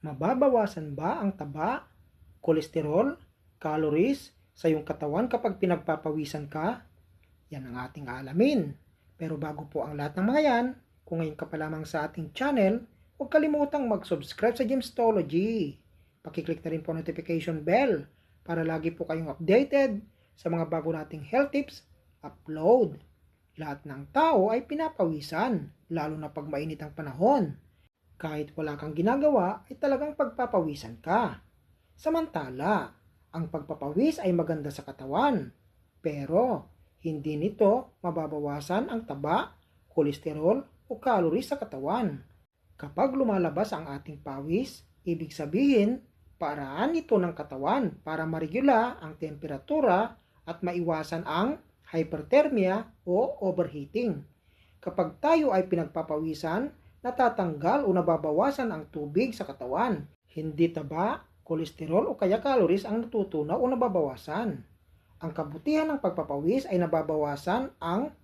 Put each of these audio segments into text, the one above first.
Mababawasan ba ang taba, kolesterol, calories sa iyong katawan kapag pinagpapawisan ka? Yan ang ating aalamin. Pero bago po ang lahat ng mga yan, kung ngayon ka pa lamang sa ating channel, huwag kalimutang mag-subscribe sa Gemstology. Pakiclick na rin po notification bell para lagi po kayong updated sa mga bago nating health tips upload. Lahat ng tao ay pinapawisan, lalo na pag mainit ang panahon. Kahit wala kang ginagawa, ay talagang pagpapawisan ka. Samantala, ang pagpapawis ay maganda sa katawan, pero hindi nito mababawasan ang taba, kolesterol o calories sa katawan. Kapag lumalabas ang ating pawis, ibig sabihin, paraan ito ng katawan para maregula ang temperatura at maiwasan ang hyperthermia o overheating. Kapag tayo ay pinagpapawisan, natatanggal o nababawasan ang tubig sa katawan. Hindi taba, kolesterol o kaya calories ang natutunaw o nababawasan. Ang kabutihan ng pagpapawis ay nababawasan ang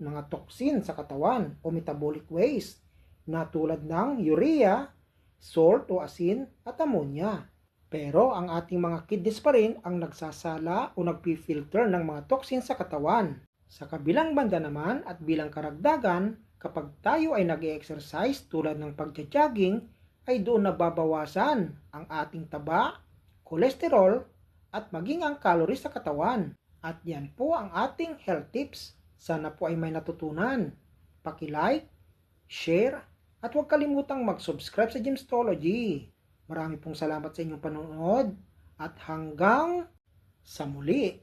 mga toxin sa katawan o metabolic waste na tulad ng urea, salt o asin at ammonia. Pero ang ating mga kidneys pa rin ang nagsasala o nagpi-filter ng mga toxin sa katawan. Sa kabilang banda naman at bilang karagdagan, kapag tayo ay nag-exercise tulad ng pagja-jogging, ay doon nababawasan ang ating taba, kolesterol, at maging ang calories sa katawan. At yan po ang ating health tips. Sana po ay may natutunan. Paki-like, share, at huwag kalimutang mag-subscribe sa Gemstology. Marami pong salamat sa inyong panonood at hanggang sa muli.